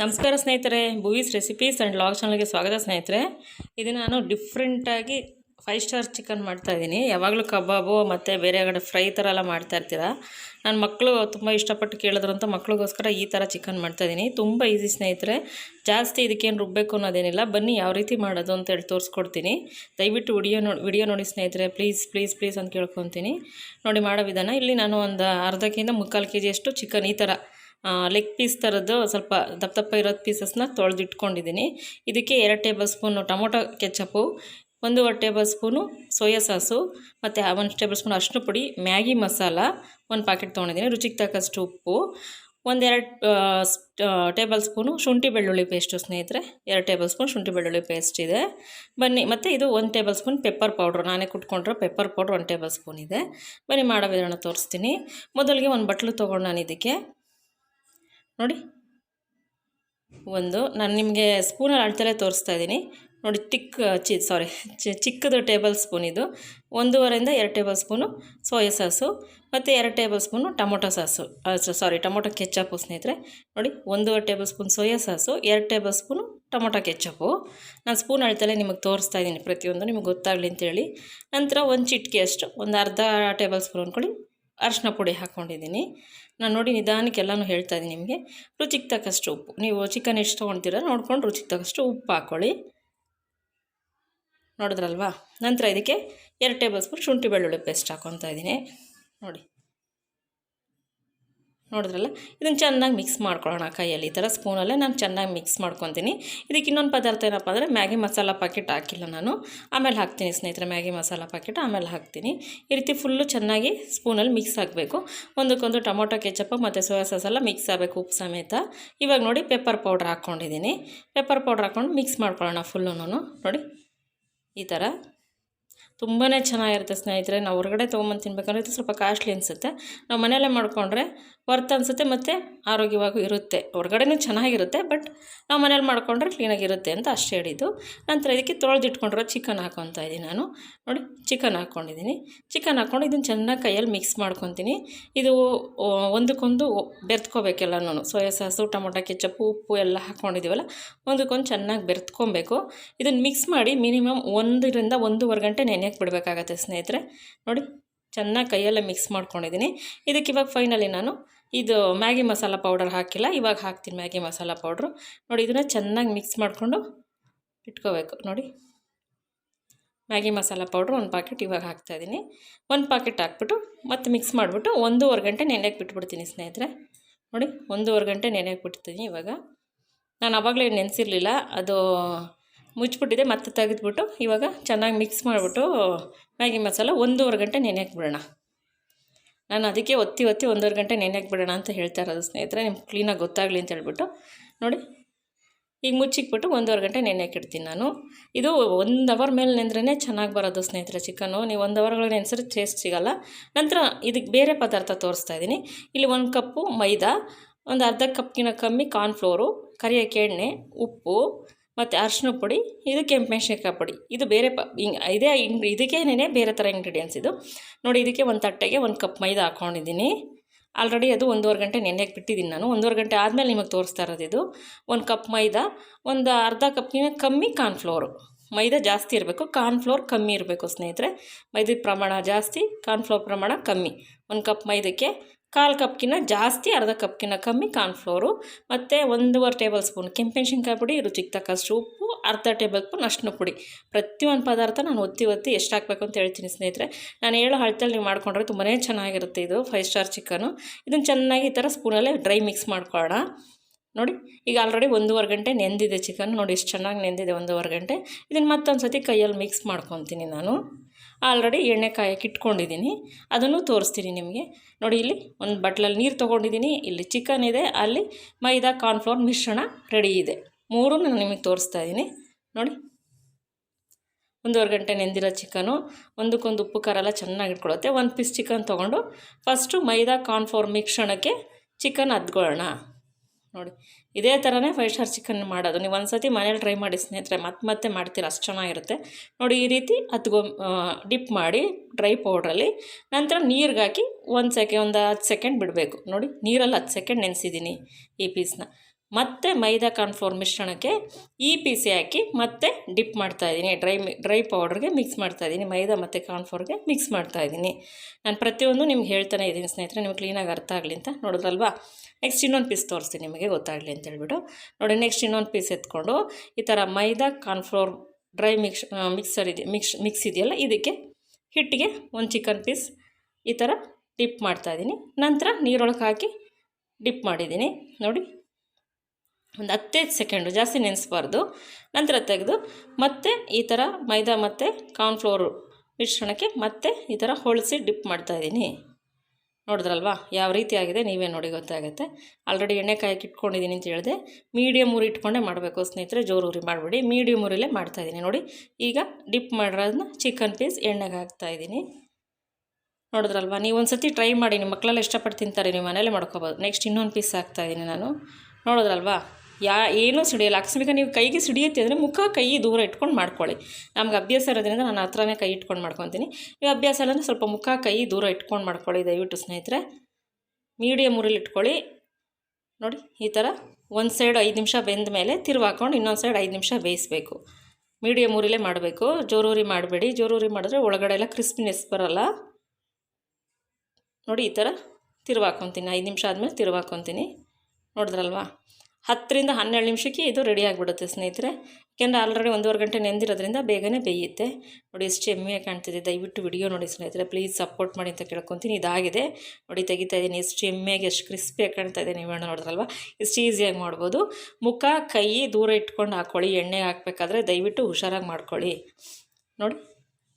ನಮಸ್ಕಾರ ಸ್ನೇಹಿತರೆ ಭೂವೀಸ್ recipes and log ಚಾನಲ್ಗೆ ಸ್ವಾಗತ ಸ್ನೇಹಿತರೆ. ಇದು ನಾನು ಡಿಫ್ರೆಂಟಾಗಿ ಫೈವ್ ಸ್ಟಾರ್ ಚಿಕನ್ ಮಾಡ್ತಾ ಇದ್ದೀನಿ. ಯಾವಾಗಲೂ ಕಬಾಬು ಮತ್ತು ಬೇರೆ ಕಡೆ ಫ್ರೈ ಥರ ಎಲ್ಲ ಮಾಡ್ತಾಯಿರ್ತೀರ ನನ್ನ ಮಕ್ಕಳು ತುಂಬ ಇಷ್ಟಪಟ್ಟು ಕೇಳಿದ್ರು ಅಂತ ಮಕ್ಕಳಿಗೋಸ್ಕರ ಈ ಥರ ಚಿಕನ್ ಮಾಡ್ತಾ ಇದ್ದೀನಿ. ತುಂಬ ಈಸಿ ಸ್ನೇಹಿತರೆ. ಜಾಸ್ತಿ ಇದಕ್ಕೇನು ರುಬ್ಬಬೇಕು ಅನ್ನೋದೇನಿಲ್ಲ. ಬನ್ನಿ ಯಾವ ರೀತಿ ಮಾಡೋದು ಅಂತ ಹೇಳಿ ತೋರಿಸ್ಕೊಡ್ತೀನಿ. ದಯವಿಟ್ಟು ವಿಡಿಯೋ ನೋಡಿ ವಿಡಿಯೋ ನೋಡಿ ಸ್ನೇಹಿತರೆ. ಪ್ಲೀಸ್ ಪ್ಲೀಸ್ ಪ್ಲೀಸ್ ಅಂತ ಕೇಳ್ಕೊತೀನಿ. ನೋಡಿ ಮಾಡೋ ವಿಧಾನ. ಇಲ್ಲಿ ನಾನು ಒಂದು ಅರ್ಧಕ್ಕಿಂತ ಮುಕ್ಕಾಲು ಕೆ ಜಿಯಷ್ಟು ಚಿಕನ್ ಈ ಥರ ಲೆಗ್ ಪೀಸ್ ಥರದ್ದು ಸ್ವಲ್ಪ ದಪ್ಪ ದಪ್ಪ ಇರೋದು ಪೀಸಸ್ನ ತೊಳೆದಿಟ್ಕೊಂಡಿದ್ದೀನಿ. ಇದಕ್ಕೆ ಎರಡು ಟೇಬಲ್ ಸ್ಪೂನು ಟೊಮೊಟೊ ಕೆಚಪ್ಪು ಒಂದೂವರೆ ಟೇಬಲ್ ಸ್ಪೂನು ಸೋಯಾ ಸಾಸು, ಮತ್ತು ಒಂದು ಟೇಬಲ್ ಸ್ಪೂನ್ ಅರಿಶಿನ ಪುಡಿ, ಮ್ಯಾಗಿ ಮಸಾಲ ಒಂದು ಪ್ಯಾಕೆಟ್ ತೊಗೊಂಡಿದ್ದೀನಿ. ರುಚಿಗೆ ತಕ್ಕಷ್ಟು ಉಪ್ಪು ಒಂದೆರಡು ಟೇಬಲ್ ಸ್ಪೂನು ಶುಂಠಿ ಬೆಳ್ಳುಳ್ಳಿ ಪೇಸ್ಟು ಸ್ನೇಹಿತರೆ. ಎರಡು ಟೇಬಲ್ ಸ್ಪೂನ್ ಶುಂಠಿ ಬೆಳ್ಳುಳ್ಳಿ ಪೇಸ್ಟ್ ಇದೆ. ಬನ್ನಿ, ಮತ್ತು ಇದು ಒಂದು ಟೇಬಲ್ ಸ್ಪೂನ್ ಪೆಪ್ಪರ್ ಪೌಡ್ರು ನಾನೇ ಕುಟ್ಕೊಂಡ್ರೆ ಪೆಪ್ಪರ್ ಪೌಡ್ರ್ ಒಂದು ಟೇಬಲ್ ಸ್ಪೂನ್ ಇದೆ. ಬನ್ನಿ, ಮಾಡೋ ವಿಧಾನ ತೋರಿಸ್ತೀನಿ. ಮೊದಲಿಗೆ ಒಂದು ಬಟ್ಲು ತೊಗೊಂಡು ನಾನು ಇದಕ್ಕೆ ನೋಡಿ. ಒಂದು, ನಾನು ನಿಮಗೆ ಸ್ಪೂನಲ್ಲಿ ಅಳ್ತಲೇ ತೋರಿಸ್ತಾ ಇದ್ದೀನಿ. ನೋಡಿ ಟಿಕ್ ಚಿ ಸಾರಿ ಚಿಕ್ಕದು ಟೇಬಲ್ ಸ್ಪೂನ್ ಇದು. ಒಂದೂವರೆಯಿಂದ ಎರಡು ಟೇಬಲ್ ಸ್ಪೂನು ಸೋಯಾ ಸಾಸು ಮತ್ತು ಎರಡು tablespoon tomato sauce sorry tomato ketchup ಸ್ನೇಹಿತರೆ. ನೋಡಿ, ಒಂದೂವರೆ ಟೇಬಲ್ ಸ್ಪೂನ್ ಸೋಯಾ ಸಾಸು ಎರಡು ಟೇಬಲ್ ಸ್ಪೂನು ಟೊಮೊಟೊ ಕೆಚ್ಚಪ್ಪು ನಾನು ಸ್ಪೂನ್ ಅಳ್ತಲೇ ನಿಮಗೆ ತೋರಿಸ್ತಾ ಇದ್ದೀನಿ ಪ್ರತಿಯೊಂದು, ನಿಮಗೆ ಗೊತ್ತಾಗಲಿ ಅಂತೇಳಿ. ನಂತರ ಒಂದು ಚಿಟಿಕೆ ಅಷ್ಟು, ಒಂದು ಅರ್ಧ ಟೇಬಲ್ ಸ್ಪೂನ್ ಅಂದ್ಕೊಳ್ಳಿ ಅರಿಶಿನ ಪುಡಿ ಹಾಕ್ಕೊಂಡಿದ್ದೀನಿ ನಾನು ನೋಡಿ ನಿಧಾನಕ್ಕೆ ಎಲ್ಲನೂ ಹೇಳ್ತಾ ಇದ್ದೀನಿ ನಿಮಗೆ. ರುಚಿಗೆ ತಕ್ಕಷ್ಟು ಉಪ್ಪು. ನೀವು ಚಿಕನ್ ಎಷ್ಟು ತೊಗೊಳ್ತೀರ ನೋಡ್ಕೊಂಡು ರುಚಿಗೆ ತಕ್ಕಷ್ಟು ಉಪ್ಪು ಹಾಕ್ಕೊಳ್ಳಿ ನೋಡಿದ್ರಲ್ವಾ? ನಂತರ ಇದಕ್ಕೆ ಎರಡು ಟೇಬಲ್ ಸ್ಪೂನ್ ಶುಂಠಿ ಬೆಳ್ಳುಳ್ಳಿ ಪೇಸ್ಟ್ ಹಾಕ್ಕೊತಾ ಇದ್ದೀನಿ. ನೋಡಿ. ನೋಡಿದ್ರಲ್ಲ? ಇದನ್ನು ಚೆನ್ನಾಗಿ ಮಿಕ್ಸ್ ಮಾಡ್ಕೊಳ್ಳೋಣ ಕೈಯಲ್ಲಿ. ಈ ಥರ ಸ್ಪೂನಲ್ಲೇ ನಾನು ಚೆನ್ನಾಗಿ ಮಿಕ್ಸ್ ಮಾಡ್ಕೊತೀನಿ. ಇದಕ್ಕೆ ಇನ್ನೊಂದು ಪದಾರ್ಥ ಏನಪ್ಪ ಅಂದರೆ ಮ್ಯಾಗಿ ಮಸಾಲ ಪ್ಯಾಕೆಟ್ ಹಾಕಿಲ್ಲ ನಾನು. ಆಮೇಲೆ ಹಾಕ್ತೀನಿ ಸ್ನೇಹಿತರೆ, ಮ್ಯಾಗಿ ಮಸಾಲ ಪ್ಯಾಕೆಟ್ ಆಮೇಲೆ ಹಾಕ್ತೀನಿ. ಈ ರೀತಿ ಫುಲ್ಲು ಚೆನ್ನಾಗಿ ಸ್ಪೂನಲ್ಲಿ ಮಿಕ್ಸ್ ಆಗಬೇಕು. ಒಂದಕ್ಕೊಂದು ಟೊಮೊಟೊ, ಕೆಚಪ್ ಮತ್ತು ಸೋಯಾ ಸಾಸ್ ಮಿಕ್ಸ್ ಆಗಬೇಕು ಉಪ್ಪು ಸಮೇತ. ಇವಾಗ ನೋಡಿ ಪೆಪ್ಪರ್ ಪೌಡ್ರ್ ಹಾಕ್ಕೊಂಡಿದ್ದೀನಿ ಪೆಪ್ಪರ್ ಪೌಡ್ರ್ ಹಾಕ್ಕೊಂಡು ಮಿಕ್ಸ್ ಮಾಡ್ಕೊಳ್ಳೋಣ ಫುಲ್ಲು ನೋಡಿ. ಈ ಥರ ತುಂಬಾ ಚೆನ್ನಾಗಿರುತ್ತೆ ಸ್ನೇಹಿತರೆ. ನಾವು ಹೊರಗಡೆ ತೊಗೊಂಬಂದು ತಿನ್ಬೇಕಂದ್ರೆ ಇದು ಸ್ವಲ್ಪ ಕಾಸ್ಟ್ಲಿ ಅನಿಸುತ್ತೆ. ನಾವು ಮನೆಯಲ್ಲೇ ಮಾಡಿಕೊಂಡ್ರೆ ವರ್ತ್ ಅನಿಸುತ್ತೆ ಮತ್ತು ಆರೋಗ್ಯವಾಗೂ ಇರುತ್ತೆ. ಹೊರಗಡೆನೂ ಚೆನ್ನಾಗಿರುತ್ತೆ, ಬಟ್ ನಾವು ಮನೇಲಿ ಮಾಡಿಕೊಂಡ್ರೆ ಕ್ಲೀನಾಗಿರುತ್ತೆ ಅಂತ ಅಷ್ಟೇ ಹೇಳಿದ್ದು. ನಂತರ ಇದಕ್ಕೆ ತೊಳೆದಿಟ್ಕೊಂಡಿರೋ ಚಿಕನ್ ಹಾಕೊತಾ ಇದ್ದೀನಿ ನಾನು. ನೋಡಿ, ಚಿಕನ್ ಹಾಕ್ಕೊಂಡಿದ್ದೀನಿ ಚಿಕನ್ ಹಾಕ್ಕೊಂಡು ಇದನ್ನು ಚೆನ್ನಾಗಿ ಕೈಯಲ್ಲಿ ಮಿಕ್ಸ್ ಮಾಡ್ಕೊತೀನಿ. ಇದು ಒಂದಕ್ಕೊಂದು ಬೆರೆತ್ಕೋಬೇಕೆಲ್ಲನೂ ಸೋಯಾ ಸಾಸು, ಟೊಮೊಟೊ ಕೆಚ್ಚಪ್ಪು ಉಪ್ಪು ಎಲ್ಲ ಹಾಕ್ಕೊಂಡಿದ್ದೀವಲ್ಲ ಒಂದಕ್ಕೊಂದು ಚೆನ್ನಾಗಿ ಬೆರ್ತ್ಕೊಬೇಕು. ಇದನ್ನು ಮಿಕ್ಸ್ ಮಾಡಿ ಮಿನಿಮಮ್ ಒಂದರಿಂದ ಒಂದೂವರೆ ಗಂಟೆ ನೆನೆಯಕ್ಕೆ ಬಿಡಬೇಕಾಗತ್ತೆ ಸ್ನೇಹಿತರೆ. ನೋಡಿ, ಚೆನ್ನಾಗಿ ಕೈಯಲ್ಲೇ ಮಿಕ್ಸ್ ಮಾಡ್ಕೊಂಡಿದ್ದೀನಿ. ಇದಕ್ಕೆ ಇವಾಗ ಫೈನಲಿ ನಾನು ಇದು ಮ್ಯಾಗಿ ಮಸಾಲ ಪೌಡರ್ ಹಾಕಿಲ್ಲ. ಇವಾಗ ಹಾಕ್ತೀನಿ ಮ್ಯಾಗಿ ಮಸಾಲ ಪೌಡ್ರು ನೋಡಿ, ಇದನ್ನು ಚೆನ್ನಾಗಿ ಮಿಕ್ಸ್ ಮಾಡಿಕೊಂಡು ಇಟ್ಕೋಬೇಕು. ನೋಡಿ, ಮ್ಯಾಗಿ ಮಸಾಲ ಪೌಡ್ರು ಒಂದು ಪಾಕೆಟ್ ಇವಾಗ ಹಾಕ್ತಾಯಿದ್ದೀನಿ ಒಂದು ಪಾಕೆಟ್ ಹಾಕ್ಬಿಟ್ಟು ಮತ್ತೆ ಮಿಕ್ಸ್ ಮಾಡಿಬಿಟ್ಟು ಒಂದೂವರೆ ಗಂಟೆ ನೆನೆಯಕ್ಕೆ ಬಿಟ್ಬಿಡ್ತೀನಿ ಸ್ನೇಹಿತರೆ. ನೋಡಿ, ಒಂದೂವರೆ ಗಂಟೆ ನೆನೆಯಕ್ಕೆ ಬಿಡ್ತೀನಿ ಇವಾಗ. ನಾನು ಆವಾಗಲೇ ನೆನೆಸಿರಲಿಲ್ಲ. ಅದು ಮುಚ್ಚಿಬಿಟ್ಟಿದೆ, ಮತ್ತೆ ತೆಗೆದ್ಬಿಟ್ಟು ಇವಾಗ ಚೆನ್ನಾಗಿ ಮಿಕ್ಸ್ ಮಾಡಿಬಿಟ್ಟು ಮ್ಯಾಗಿ ಮಸಾಲ ಒಂದೂವರೆ ಗಂಟೆ ನೆನೆ ಹಾಕ್ಬಿಡೋಣ. ನಾನು ಅದಕ್ಕೆ ಒತ್ತಿ ಒತ್ತಿ ಒಂದೂವರೆ ಗಂಟೆ ನೆನೆ ಹಾಕ್ಬಿಡೋಣ ಅಂತ ಹೇಳ್ತಾ ಇರೋದು ಸ್ನೇಹಿತರೆ, ನಿಮ್ಗೆ ಕ್ಲೀನಾಗಿ ಗೊತ್ತಾಗಲಿ ಅಂತ ಹೇಳ್ಬಿಟ್ಟು. ನೋಡಿ, ಈಗ ಮುಚ್ಚಿಕ್ಬಿಟ್ಟು ಒಂದೂವರೆ ಗಂಟೆ ನೆನೆ ಇಡ್ತೀನಿ ನಾನು. ಇದು ಒಂದು ಅವರ್ ಮೇಲೆ ನೆಂದ್ರೇ ಚೆನ್ನಾಗಿ ಬರೋದು ಸ್ನೇಹಿತರೆ ಚಿಕನ್ನು. ನೀವು ಒಂದು ಅವರ್ಗಳು ನೆನೆಸಿದ್ರೆ ಟೇಸ್ಟ್ ಸಿಗೋಲ್ಲ. ನಂತರ ಇದಕ್ಕೆ ಬೇರೆ ಪದಾರ್ಥ ತೋರಿಸ್ತಾ ಇದ್ದೀನಿ. ಇಲ್ಲಿ ಒಂದು ಕಪ್ಪು ಮೈದಾ, ಒಂದು ಅರ್ಧ ಕಪ್ಗಿನ ಕಮ್ಮಿ ಕಾರ್ನ್ಫ್ಲೋರು ಕರಿಯಕ್ಕೆ ಎಣ್ಣೆ, ಉಪ್ಪು ಮತ್ತು ಅರ್ಶಿನ ಪುಡಿ, ಇದು ಕೆಂಪು ಪುಡಿ. ಇದು ಬೇರೆ ಪ, ಹಿಂಗೆ ಇದೇ ಇದಕ್ಕೇನೇ ಬೇರೆ ಥರ ಇಂಗ್ರೀಡಿಯೆಂಟ್ಸ್ ಇದು. ನೋಡಿ, ಇದಕ್ಕೆ ಒಂದು ತಟ್ಟೆಗೆ ಒಂದು ಕಪ್ ಮೈದಾ ಹಾಕ್ಕೊಂಡಿದ್ದೀನಿ ಆಲ್ರೆಡಿ ಅದು ಒಂದೂವರೆ ಗಂಟೆ ನೆನೆಯಕ್ಕೆ ಬಿಟ್ಟಿದ್ದೀನಿ ನಾನು. ಒಂದೂವರೆ ಗಂಟೆ ಆದಮೇಲೆ ನಿಮಗೆ ತೋರಿಸ್ತಾ ಇರೋದು ಇದು. ಒಂದು ಕಪ್ ಮೈದಾ, ಒಂದು ಅರ್ಧ ಕಪ್ಗಿನ ಕಮ್ಮಿ ಕಾರ್ನ್ಫ್ಲೋರು. ಮೈದಾ ಜಾಸ್ತಿ ಇರಬೇಕು, ಕಾರ್ನ್ಫ್ಲೋರ್ ಕಮ್ಮಿ ಇರಬೇಕು ಸ್ನೇಹಿತರೆ. ಮೈದ ಪ್ರಮಾಣ ಜಾಸ್ತಿ, ಕಾರ್ನ್ಫ್ಲೋರ್ ಪ್ರಮಾಣ ಕಮ್ಮಿ. ಒಂದು ಕಪ್ ಮೈದಕ್ಕೆ ಕಾಲು ಕಪ್ಗಿನ ಜಾಸ್ತಿ, ಅರ್ಧ ಕಪ್ಗಿನ ಕಮ್ಮಿ ಕಾರ್ನ್ಫ್ಲೋರು ಮತ್ತು ಒಂದೂವರೆ ಟೇಬಲ್ ಸ್ಪೂನ್ ಕೆಂಪೆಣ್ಸಿನ್ಕಾಯಿ ಪುಡಿ, ರುಚಿಗೆ ತಕ್ಕಷ್ಟು ಉಪ್ಪು, ಅರ್ಧ ಟೇಬಲ್ ಸ್ಪೂನ್ ಅಷ್ಟು ಪುಡಿ. ಪ್ರತಿಯೊಂದು ಪದಾರ್ಥ ನಾನು ಒತ್ತಿ ಒತ್ತಿ ಎಷ್ಟು ಹಾಕಬೇಕು ಅಂತ ಹೇಳ್ತೀನಿ ಸ್ನೇಹಿತರೆ. ನಾನು ಹೇಳೋ ಅಳ್ತಲ್ಲಿ ನೀವು ಮಾಡ್ಕೊಂಡ್ರೆ ತುಂಬಾ ಚೆನ್ನಾಗಿರುತ್ತೆ ಇದು, ಫೈವ್ ಸ್ಟಾರ್ ಚಿಕನು ಇದನ್ನು ಚೆನ್ನಾಗಿ ಈ ಥರ ಸ್ಪೂನಲ್ಲೇ ಡ್ರೈ ಮಿಕ್ಸ್ ಮಾಡ್ಕೊಳ್ಳೋಣ ನೋಡಿ, ಈಗ ಆಲ್ರೆಡಿ ಒಂದೂವರೆ ಗಂಟೆ ನೆಂದಿದೆ ಚಿಕನ್. ನೋಡಿ, ಎಷ್ಟು ಚೆನ್ನಾಗಿ ನೆಂದಿದೆ ಒಂದೂವರೆ ಗಂಟೆ. ಇದನ್ನು ಮತ್ತೊಂದು ಸತಿ ಕೈಯಲ್ಲಿ ಮಿಕ್ಸ್ ಮಾಡ್ಕೊತೀನಿ ನಾನು. ಆಲ್ರೆಡಿ ಎಣ್ಣೆ ಕಾಯಕ್ಕೆ ಇಟ್ಕೊಂಡಿದ್ದೀನಿ. ಅದನ್ನು ತೋರಿಸ್ತೀನಿ ನಿಮಗೆ. ನೋಡಿ, ಇಲ್ಲಿ ಒಂದು ಬಟ್ಲಲ್ಲಿ ನೀರು ತೊಗೊಂಡಿದ್ದೀನಿ. ಇಲ್ಲಿ ಚಿಕನ್ ಇದೆ, ಅಲ್ಲಿ ಮೈದಾ ಕಾರ್ನ್ಫ್ಲೋರ್ ಮಿಶ್ರಣ ರೆಡಿ ಇದೆ. ಮೂರು ನಾನು ನಿಮಗೆ ತೋರಿಸ್ತಾ ಇದ್ದೀನಿ. ನೋಡಿ, ಒಂದೂವರೆ ಗಂಟೆ ನೆಂದಿರೋ ಚಿಕನು, ಒಂದಕ್ಕೊಂದು ಉಪ್ಪು ಖಾರ ಎಲ್ಲ ಚೆನ್ನಾಗಿ ಇಟ್ಕೊಳ್ಳುತ್ತೆ. ಒಂದು ಪೀಸ್ ಚಿಕನ್ ತೊಗೊಂಡು ಫಸ್ಟು ಮೈದಾ ಕಾರ್ನ್ಫ್ಲೋರ್ ಮಿಶ್ರಣಕ್ಕೆ ಚಿಕನ್ ಅದ್ಕೊಳ್ಳೋಣ. ನೋಡಿ. ಇದೇ ಥರನೇ ಫೈವ್ ಸ್ಟಾರ್ ಚಿಕನ್ ಮಾಡೋದು. ನೀವು ಒಂದು ಸತಿ ಮನೇಲಿ ಟ್ರೈ ಮಾಡಿ ಸ್ನೇಹಿತರೆ ಮತ್ತೆ ಮತ್ತೆ ಮಾಡ್ತೀರ, ಅಷ್ಟು ಚೆನ್ನಾಗಿರುತ್ತೆ. ನೋಡಿ, ಈ ರೀತಿ ಹತ್ಗೊ ಡಿಪ್ ಮಾಡಿ ಡ್ರೈ ಪೌಡ್ರಲ್ಲಿ ನಂತರ ನೀರಿಗಾಕಿ ಒಂದು ಸೆಕೆ, ಒಂದು ಹತ್ತು ಸೆಕೆಂಡ್ ಬಿಡಬೇಕು. ನೋಡಿ, ನೀರಲ್ಲಿ ಹತ್ತು ಸೆಕೆಂಡ್ ನೆನೆಸಿದ್ದೀನಿ ಈ ಪೀಸ್ನ ಮತ್ತೆ ಮೈದಾ ಕಾರ್ನ್ಫ್ಲೋರ್ ಮಿಶ್ರಣಕ್ಕೆ ಈ ಪೀಸಿ ಹಾಕಿ ಮತ್ತೆ ಡಿಪ್ ಮಾಡ್ತಾಯಿದ್ದೀನಿ ಡ್ರೈ ಡ್ರೈ ಪೌಡ್ರಿಗೆ ಮಿಕ್ಸ್ ಮಾಡ್ತಾ ಇದ್ದೀನಿ. ಮೈದಾ ಮತ್ತು ಕಾರ್ನ್ಫ್ಲೋರ್ಗೆ ಮಿಕ್ಸ್ ಮಾಡ್ತಾ ಇದ್ದೀನಿ. ನಾನು ಪ್ರತಿಯೊಂದು ನಿಮ್ಗೆ ಹೇಳ್ತಾನೆ ಇದ್ದೀನಿ ಸ್ನೇಹಿತರೆ, ನಿಮ್ಗೆ ಕ್ಲೀನಾಗಿ ಅರ್ಥ ಆಗಲಿ ಅಂತ ನೋಡಿದ್ರಲ್ವಾ? ನೆಕ್ಸ್ಟ್ ಇನ್ನೊಂದು ಪೀಸ್ ತೋರಿಸ್ತೀನಿ ನಿಮಗೆ, ಗೊತ್ತಾಗಲಿ ಅಂತ ಹೇಳ್ಬಿಟ್ಟು. ನೋಡಿ ನೆಕ್ಸ್ಟ್ ಇನ್ನೊಂದು ಪೀಸ್ ಎತ್ಕೊಂಡು ಈ ಥರ maida cornflour dry mix mixer ಇದೆ ಮಿಕ್ಸ್ ಮಿಕ್ಸ್ ಇದೆಯಲ್ಲ, ಇದಕ್ಕೆ ಹಿಟ್ಟಿಗೆ ಒಂದು ಚಿಕನ್ ಪೀಸ್ ಈ ಥರ ಡಿಪ್ ಮಾಡ್ತಾಯಿದ್ದೀನಿ ನಂತರ ನೀರೊಳಗೆ ಹಾಕಿ ಡಿಪ್ ಮಾಡಿದ್ದೀನಿ. ನೋಡಿ ಒಂದು ಹತ್ತೈದು ಸೆಕೆಂಡು ಜಾಸ್ತಿ ನೆನೆಸ್ಬಾರ್ದು. ನಂತರ ತೆಗೆದು ಮತ್ತೆ ಈ ಥರ ಮೈದಾ ಮತ್ತು ಕಾರ್ನ್ಫ್ಲೋರು ಮಿಶ್ರಣಕ್ಕೆ ಮತ್ತೆ ಈ ಥರ ಹೊಳಿಸಿ ಡಿಪ್ ಮಾಡ್ತಾಯಿದ್ದೀನಿ ನೋಡಿದ್ರಲ್ವಾ? ಯಾವ ರೀತಿ ಆಗಿದೆ ನೀವೇ ನೋಡಿ ಗೊತ್ತಾಗುತ್ತೆ. ಆಲ್ರೆಡಿ ಎಣ್ಣೆ ಕಾಯಕ್ಕೆ ಇಟ್ಕೊಂಡಿದ್ದೀನಿ ಅಂತ ಹೇಳಿದೆ. ಮೀಡಿಯಮ್ ಉರಿ ಇಟ್ಕೊಂಡೇ ಮಾಡಬೇಕು ಸ್ನೇಹಿತರೆ, ಜೋರು ಉರಿ ಮಾಡಬೇಡಿ. ಮೀಡಿಯಮ್ ಉರಿಲೇ ಮಾಡ್ತಾಯಿದ್ದೀನಿ ನೋಡಿ, ಈಗ ಡಿಪ್ ಮಾಡಿರೋದನ್ನ ಚಿಕನ್ ಪೀಸ್ ಎಣ್ಣೆಗೆ ಹಾಕ್ತಾಯಿದ್ದೀನಿ ನೋಡಿದ್ರಲ್ವಾ? ನೀವು ಒಂದು ಸತಿ ಟ್ರೈ ಮಾಡಿ. ನಿಮ್ಮ ಮಕ್ಕಳೆಲ್ಲ ಇಷ್ಟಪಟ್ಟು ತಿಂತಾರೆ. ನೀವು ಮನೇಲೇ ಮಾಡ್ಕೋಬೋದು. ನೆಕ್ಸ್ಟ್ ಇನ್ನೊಂದು ಪೀಸ್ ಹಾಕ್ತಾಯಿದ್ದೀನಿ ನಾನು. ನೋಡಿದ್ರಲ್ವಾ? ಯಾ ಏನೂ ಸಿಡಿಯಲ್ಲ. ಅಕಸ್ಮಿಕ ನೀವು ಕೈಗೆ ಸಿಡಿಯುತ್ತೆ ಅಂದರೆ ಮುಖ, ಕೈ ದೂರ ಇಟ್ಕೊಂಡು ಮಾಡ್ಕೊಳ್ಳಿ. ನಮ್ಗೆ ಅಭ್ಯಾಸ ಇರೋದ್ರಿಂದ ನಾನು ಹತ್ರನೇ ಕೈ ಇಟ್ಕೊಂಡು ಮಾಡ್ಕೊತೀನಿ. ನೀವು ಅಭ್ಯಾಸ ಇಲ್ಲ ಸ್ವಲ್ಪ ಮುಖ, ಕೈ ದೂರ ಇಟ್ಕೊಂಡು ಮಾಡ್ಕೊಳ್ಳಿ ದಯವಿಟ್ಟು ಸ್ನೇಹಿತರೆ. ಮೀಡಿಯಮ್ ಉರಿಲಿ ಇಟ್ಕೊಳ್ಳಿ. ನೋಡಿ, ಈ ಥರ ಒಂದು ಸೈಡ್ ಐದು ನಿಮಿಷ ಬೆಂದ ಮೇಲೆ ತಿರುವು ಹಾಕ್ಕೊಂಡು ಇನ್ನೊಂದು ಸೈಡ್ ಐದು ನಿಮಿಷ ಬೇಯಿಸಬೇಕು. ಮೀಡಿಯಮ್ ಉರಿಲೇ ಮಾಡಬೇಕು. ಜೋರೂರಿ ಮಾಡಬೇಡಿ. ಜೋರೂರಿ ಮಾಡಿದ್ರೆ ಒಳಗಡೆ ಎಲ್ಲ ಕ್ರಿಸ್ಪಿನೆಸ್ ಬರೋಲ್ಲ. ನೋಡಿ, ಈ ಥರ ತಿರುವು ಹಾಕ್ಕೊತೀನಿ. ಐದು ನಿಮಿಷ ಆದಮೇಲೆ ತಿರುವು ಹಾಕ್ಕೊತೀನಿ. ನೋಡಿದ್ರಲ್ವಾ? ಹತ್ತರಿಂದ ಹನ್ನೆರಡು ನಿಮಿಷಕ್ಕೆ ಇದು ರೆಡಿ ಆಗಿಬಿಡುತ್ತೆ ಸ್ನೇಹಿತರೆ. ಯಾಕೆಂದರೆ ಆಲ್ರೆಡಿ ಒಂದೂವರೆ ಗಂಟೆ ನೆಂದಿರೋದ್ರಿಂದ ಬೇಗನೆ ಬೇಯುತ್ತೆ. ನೋಡಿ ಎಷ್ಟು ಎಮ್ಮೆಯಾಗಿ ಕಾಣ್ತಿದೆ. ದಯವಿಟ್ಟು ವಿಡಿಯೋ ನೋಡಿ ಸ್ನೇಹಿತರೆ. ಪ್ಲೀಸ್ ಸಪೋರ್ಟ್ ಮಾಡಿ ಅಂತ ಕೇಳ್ಕೊತೀನಿ. ಇದಾಗಿದೆ. ನೋಡಿ ತೆಗಿತಾ ಇದ್ದೀನಿ. ಎಷ್ಟು ಎಮ್ಮೆಯಾಗಿ ಎಷ್ಟು ಕ್ರಿಸ್ಪಿಯಾಗಿ ಕಾಣ್ತಾ ಇದೆ ನೀವು ನೋಡಿದ್ರಲ್ವ? ಎಷ್ಟು ಈಸಿಯಾಗಿ ಮಾಡ್ಬೋದು. ಮುಖ, ಕೈ ದೂರ ಇಟ್ಕೊಂಡು ಹಾಕ್ಕೊಳ್ಳಿ ಎಣ್ಣೆಗೆ ಹಾಕಬೇಕಾದ್ರೆ ದಯವಿಟ್ಟು ಹುಷಾರಾಗಿ ಮಾಡ್ಕೊಳ್ಳಿ. ನೋಡಿ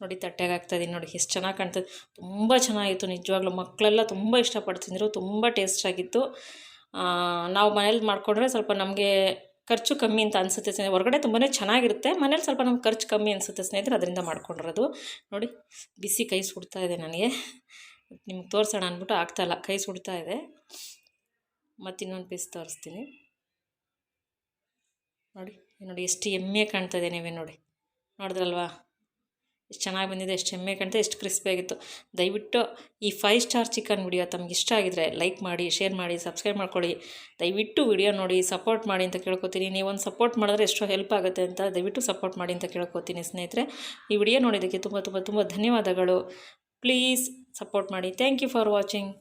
ನೋಡಿ ತಟ್ಟೆಗೆ ಹಾಕ್ತಾಯಿದ್ದೀನಿ ನೋಡಿ ಎಷ್ಟು ಚೆನ್ನಾಗಿ ಕಾಣ್ತದೆ. ತುಂಬ ಚೆನ್ನಾಗಿತ್ತು. ನಿಜವಾಗ್ಲೂ ಮಕ್ಕಳೆಲ್ಲ ತುಂಬ ಇಷ್ಟಪಡ್ತಿದ್ರು. ತುಂಬ ಟೇಸ್ಟ್ ಆಗಿತ್ತು. ನಾವು ಮನೇಲಿ ಮಾಡಿಕೊಂಡ್ರೆ ಸ್ವಲ್ಪ ನಮಗೆ ಖರ್ಚು ಕಮ್ಮಿ ಅಂತ ಅನಿಸುತ್ತೆ ಸ್ನೇಹಿತರೆ. ಹೊರಗಡೆ ತುಂಬಾ ಚೆನ್ನಾಗಿರುತ್ತೆ. ಮನೇಲಿ ಸ್ವಲ್ಪ ನಮ್ಗೆ ಖರ್ಚು ಕಮ್ಮಿ ಅನಿಸುತ್ತೆ ಸ್ನೇಹಿತರೆ, ಅದರಿಂದ ಮಾಡ್ಕೊಂಡಿರೋದು. ನೋಡಿ, ಬಿಸಿ ಕೈ ಸುಡ್ತಾ ಇದೆ ನನಗೆ. ನಿಮ್ಗೆ ತೋರಿಸೋಣ ಅಂದ್ಬಿಟ್ಟು ಆಗ್ತಾಯಿಲ್ಲ ಕೈ ಸುಡ್ತಾ ಇದೆ. ಮತ್ತು ಇನ್ನೊಂದು ಪೀಸ್ ತೋರಿಸ್ತೀನಿ. ನೋಡಿ ನೋಡಿ ಎಷ್ಟು ಎಮ್ಮೆ ಕಾಣ್ತಾ ಇದೆ ನೀವೇ ನೋಡಿ. ನೋಡಿದ್ರಲ್ವಾ? ಎಷ್ಟು ಚೆನ್ನಾಗಿ ಬಂದಿದೆ, ಎಷ್ಟು ಹೆಮ್ಮೆ ಕಾಣ್ತಾ ಎಷ್ಟು ಕ್ರಿಸ್ಪಿಯಾಗಿತ್ತು ದಯವಿಟ್ಟು ಈ ಫೈವ್ ಸ್ಟಾರ್ ಚಿಕನ್ ವಿಡಿಯೋ ತಮ್ಗೆ ಇಷ್ಟ ಆಗಿದ್ರೆ ಲೈಕ್ ಮಾಡಿ ಶೇರ್ ಮಾಡಿ ಸಬ್ಸ್ಕ್ರೈಬ್ ಮಾಡ್ಕೊಳ್ಳಿ. ದಯವಿಟ್ಟು ವಿಡಿಯೋ ನೋಡಿ ಸಪೋರ್ಟ್ ಮಾಡಿ ಅಂತ ಕೇಳ್ಕೊತೀನಿ. ನೀವೊಂದು ಸಪೋರ್ಟ್ ಮಾಡಿದ್ರೆ ಎಷ್ಟೋ ಹೆಲ್ಪ್ ಆಗುತ್ತೆ ಅಂತ ದಯವಿಟ್ಟು ಸಪೋರ್ಟ್ ಮಾಡಿ ಅಂತ ಕೇಳ್ಕೊತೀನಿ ಸ್ನೇಹಿತರೆ. ಈ ವಿಡಿಯೋ ನೋಡಿದ್ದಕ್ಕೆ ತುಂಬ ತುಂಬ ತುಂಬ ಧನ್ಯವಾದಗಳು. ಪ್ಲೀಸ್ ಸಪೋರ್ಟ್ ಮಾಡಿ. Thank you for watching